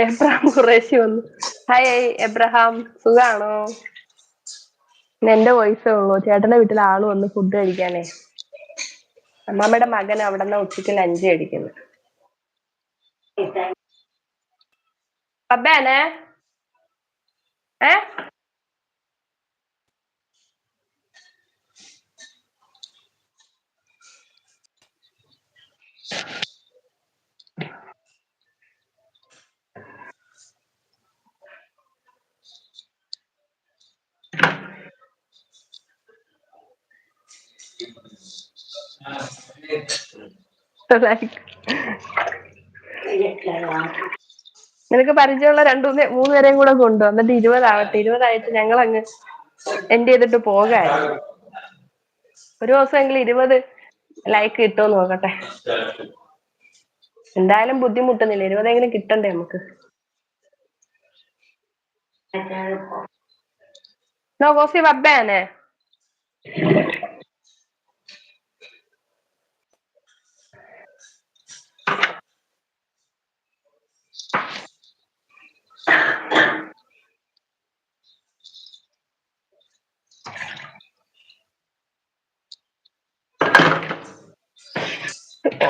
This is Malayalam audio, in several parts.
എബ്രഹാം ഖുറേഷി വന്നു. ഹായ് എബ്രഹാം. സുഖാണോ? എന്റെ വോയിസേ ഉള്ളൂ. ചേട്ടന്റെ വീട്ടിൽ ആൾ വന്ന് ഫുഡ് കഴിക്കാനേ. അമ്മാമ്മയുടെ മകൻ അവിടെ നിന്ന് ഉച്ചയ്ക്ക് ലഞ്ച് കഴിക്കുന്നു. പബ്ബേനെ ഏ? നിനക്ക് പരിചയമുള്ള രണ്ടു മൂന്ന് പേരെയും കൂടെ കൊണ്ടു എന്നിട്ട് ഇരുപതാവട്ടെ. ഇരുപതായിട്ട് ഞങ്ങൾ അങ്ങ് എൻഡ് ചെയ്തിട്ട് പോകായിരുന്നു. ഒരു ദിവസമെങ്കിലും ഇരുപത് ലൈക്ക് കിട്ടുമോ നോക്കട്ടെ. എന്തായാലും ബുദ്ധിമുട്ടുന്നില്ല. ഇരുപതെങ്കിലും കിട്ടണ്ടേ നമുക്ക്? No, così va bene.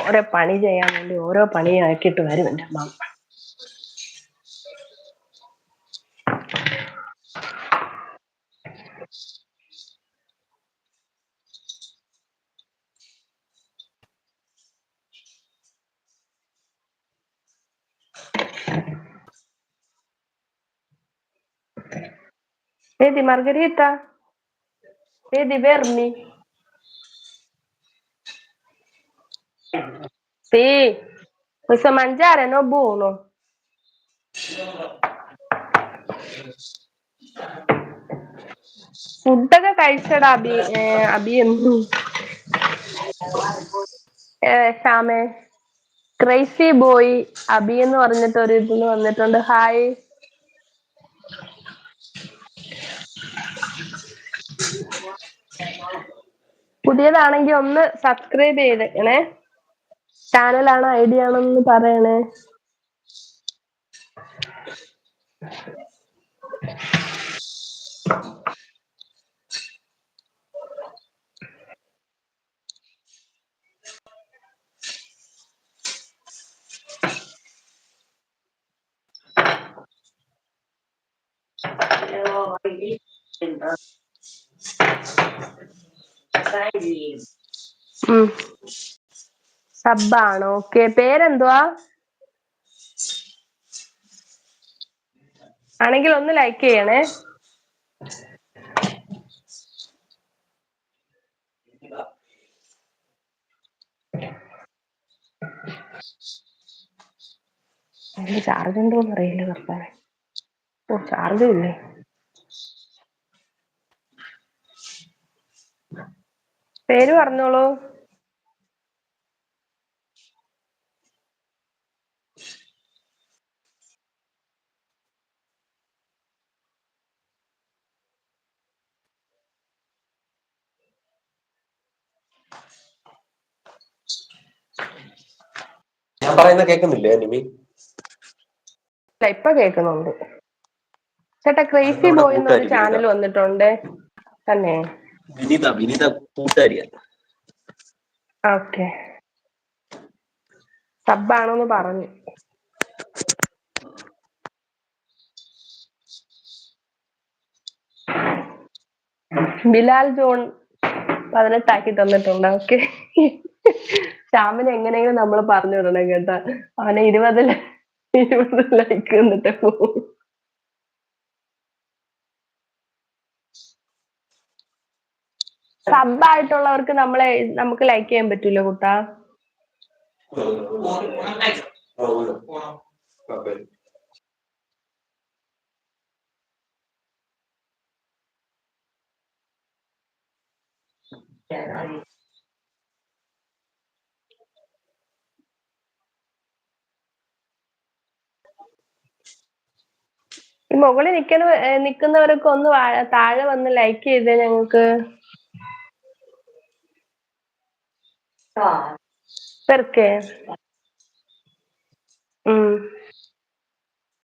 ഓരോ പണി ചെയ്യാൻ വേണ്ടി ഓരോ പണി ആക്കിയിട്ട് വരും എൻ്റെ അമ്മ Vedi Margherita? Vedi Vermi? Sì, questo mangiare no buono. ഫുഡൊക്കെ കഴിച്ചടാ അബി അബി ശ്യാമേ ക്രൈസി ബോയ് അബി എന്ന് പറഞ്ഞിട്ട് ഒരു ഇതിൽ വന്നിട്ടുണ്ട് ഹായ് പുതിയതാണെങ്കിൽ ഒന്ന് സബ്സ്ക്രൈബ് ചെയ്തേക്കണേ ചാനലാണോ ഐഡിയ ആണെന്ന് പറയണേ ഉം. സബ്ബാണോ? ഓക്കെ പേരെന്തുവാ? ആണെങ്കിൽ ഒന്ന് ലൈക്ക് ചെയ്യണേ. ചാർജ് ഉണ്ടോന്ന് അറിയില്ല കർത്താവേ. ഓ ചാർജ് ഇല്ലേ? പേര് പറഞ്ഞോളൂ. ഞാൻ പറയുന്ന കേൾക്കുന്നില്ലേ നിമി ഇപ്പൊ കേൾക്കുന്നുണ്ട്. ചേട്ടാ ക്രേസി ബോയ് എന്നൊരു ചാനൽ വന്നിട്ടുണ്ട്. തന്നെ. വിനീത വിനീത കൂട്ടുകാരിയാണ്. ഓക്കെ. സബ്ബാണോന്ന് പറഞ്ഞു. ബിലാൽ ജോൺ പതിനെട്ടാക്കി തന്നിട്ടുണ്ട്. ഓക്കെ. ശ്യാമിനെ എങ്ങനെയെങ്കിലും നമ്മൾ പറഞ്ഞു വിടണം കേട്ടോ. അവനെ ഇരുപത് ഇരുപത് ലൈക്ക് എന്നിട്ട് പോകും സബായിട്ടുള്ളവർക്ക് നമ്മളെ നമുക്ക് ലൈക്ക് ചെയ്യാൻ പറ്റൂല കുട്ടാ? ഈ മുകളിൽ നിൽക്കുന്ന നിൽക്കുന്നവരൊക്കെ ഒന്ന് താഴെ വന്ന് ലൈക്ക് ചെയ്തേ ഞങ്ങൾക്ക്. പെർക്കെ ഉം.